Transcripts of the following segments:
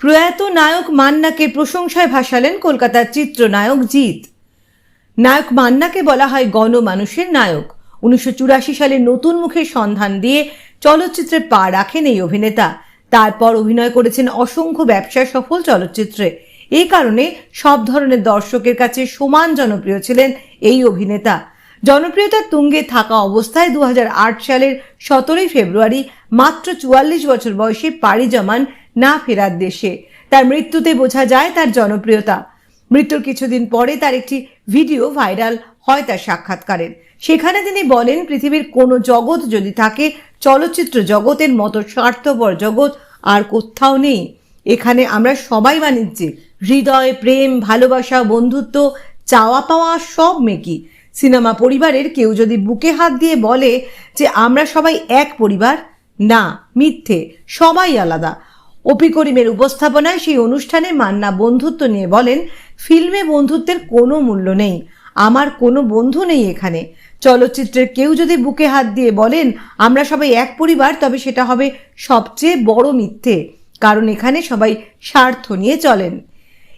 প্রয়াত নায়ক মান্নাকে প্রশংসায় ভাসালেন কলকাতার চিত্রনায়ক জিৎ। নায়ক মান্নাকে বলা হয় গণমানুষের নায়ক। উনিশশো চুরাশি সালে নতুন মুখের সন্ধান দিয়ে চলচ্চিত্রে পা রাখেন এই অভিনেতা। তারপর অভিনয় করেছেন অসংখ্য ব্যবসায় সফল চলচ্চিত্রে। এই কারণে সব ধরনের দর্শকের কাছে সমান জনপ্রিয় ছিলেন এই অভিনেতা। জনপ্রিয়তার তুঙ্গে থাকা অবস্থায় দু হাজার আট সালের সতেরোই ফেব্রুয়ারি মাত্র চুয়াল্লিশ বছর বয়সে পাড়ি জমান না ফেরার দেশে। তার মৃত্যুতে বোঝা যায় তার জনপ্রিয়তা। মৃত্যুর কিছুদিন পরে তার একটি ভিডিও ভাইরাল হয় তার সাক্ষাৎকারের। সেখানে তিনি বলেন, পৃথিবীর কোনো জগৎ যদি থাকে, চলচ্চিত্র জগতের মতো স্বার্থপর জগৎ আর কোথাও নেই। এখানে আমরা সবাই বাণিজ্যিক হৃদয়, প্রেম, ভালোবাসা, বন্ধুত্ব, চাওয়া পাওয়া সব মেকি। সিনেমা পরিবারের কেউ যদি বুকে হাত দিয়ে বলে যে আমরা সবাই এক পরিবার, না, মিথ্যে, সবাই আলাদা। অপি করিমের উপস্থাপনায় সেই অনুষ্ঠানে মান্না বন্ধুত্ব নিয়ে বলেন, ফিল্মে বন্ধুত্বের কোনো মূল্য নেই। আমার কোনো বন্ধু নেই এখানে। চলচ্চিত্রের কেউ যদি বুকে হাত দিয়ে বলেন, আমরা সবাই এক পরিবার, তবে সেটা হবে সবচেয়ে বড় মিথ্যে, কারণ এখানে সবাই স্বার্থ নিয়ে চলেন।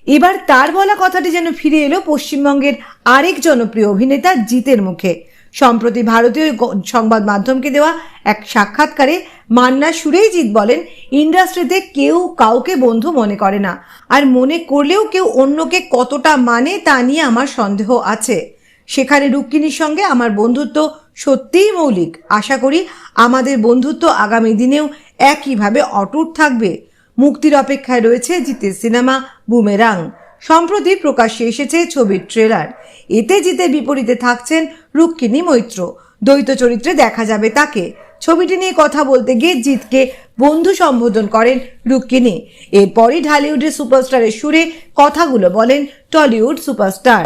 এবার তার বলা কথাটি যেন ফিরে এলো পশ্চিমবঙ্গের আরেক জনপ্রিয় অভিনেতা জিতের মুখে। সম্প্রতি ভারতীয় সংবাদ মাধ্যমকে দেওয়া এক সাক্ষাৎকারে মান্না সুরেই জিৎ বলেন, ইন্ডাস্ট্রিতে কেউ কাউকে বন্ধু মনে করে না। আর মনে করলেও কেউ অন্যকে কতটা মানে তা নিয়ে আমার সন্দেহ আছে। সেখানে রুক্মিণীর সঙ্গে আমার বন্ধুত্ব সত্যিই মৌলিক। আশা করি আমাদের বন্ধুত্ব আগামী দিনেও একইভাবে অটুট থাকবে। মুক্তির অপেক্ষায় রয়েছে জিতের সিনেমা বুমেরাং। সম্প্রতি প্রকাশ্যে এসেছে ছবির ট্রেলার। এতে জিতে বিপরীতে থাকছেন রুক্মিণী মৈত্র। দ্বৈত চরিত্রে দেখা যাবে তাকে। ছবিটি নিয়ে কথা বলতে গিয়ে জিতকে বন্ধু সম্বোধন করেন রুক্মিণী। এরপরই ঢালিউডের সুপারস্টারের সুরে কথাগুলো বলেন টলিউড সুপারস্টার।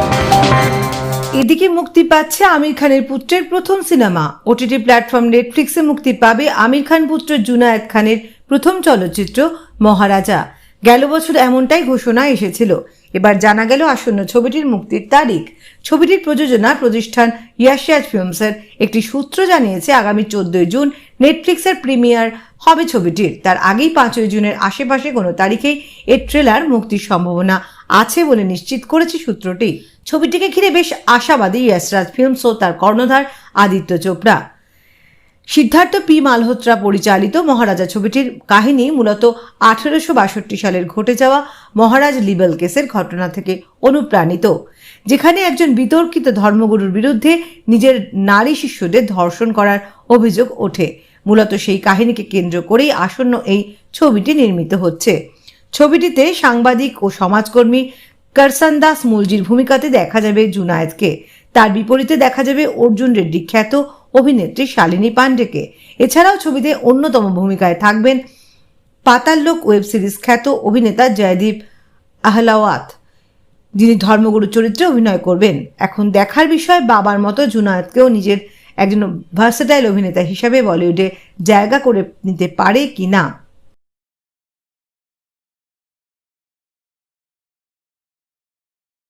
এদিকে মুক্তি পাচ্ছে আমির খানের পুত্রের প্রথম সিনেমা। ওটিটি প্ল্যাটফর্ম নেটফ্লিক্সে মুক্তি পাবে আমির খান পুত্র জুনায়েদ খানের প্রথম চলচ্চিত্র মহারাজা। গেল বছর এমনটাই ঘোষণা এসেছিল। এবার জানা গেল আসন্ন ছবিটির মুক্তির তারিখ। ছবিটির প্রযোজনা প্রতিষ্ঠান ইয়াশিয়াজ ফিল্মসের একটি সূত্র জানিয়েছে, আগামী চোদ্দই জুন নেটফ্লিক্সের প্রিমিয়ার হবে ছবিটির। তার আগেই পাঁচই জুনের আশেপাশে কোনো তারিখেই এর ট্রেলার মুক্তির সম্ভাবনা আছে বলে নিশ্চিত করেছে সূত্রটি। ছবিটিকে ঘিরে বেশ আশাবাদী ইয়াসরাজ ফিল্মস ও তার কর্ণধার আদিত্য চোপড়া। সিদ্ধার্থ পি. মালহোত্রা পরিচালিত মহারাজা ছবিটির কাহিনী মূলত আঠেরোশো বাষট্টি সালের ঘটে যাওয়া মহারাজ লিবেল কেসের ঘটনা থেকে অনুপ্রাণিত, যেখানে একজন বিতর্কিত ধর্মগুরুর বিরুদ্ধে নিজের নারী শিষ্যদের ধর্ষণ করার অভিযোগ ওঠে। মূলত সেই কাহিনীকে কেন্দ্র করেই আসন্ন এই ছবিটি নির্মিত হচ্ছে। ছবিটিতে সাংবাদিক ও সমাজকর্মী করসন দাস মুলজির ভূমিকাতে দেখা যাবে জুনায়েদকে। তার বিপরীতে দেখা যাবে অর্জুন রেড্ডি খ্যাত অভিনেত্রী শালিনী পাণ্ডেকে এছাড়াও ছবিতে অন্যতম ভূমিকায় থাকবেন পাতাল্লোক ওয়েব সিরিজ খ্যাত অভিনেতা জয়দীপ আহলাওয়াত। যিনি ধর্মগুরু চরিত্রে অভিনয় করবেন। এখন দেখার বিষয়, বাবার মতো জুনায়েদকেও নিজের একজন ভার্সেটাইল অভিনেতা হিসাবে বলিউডে জায়গা করে নিতে পারে কি না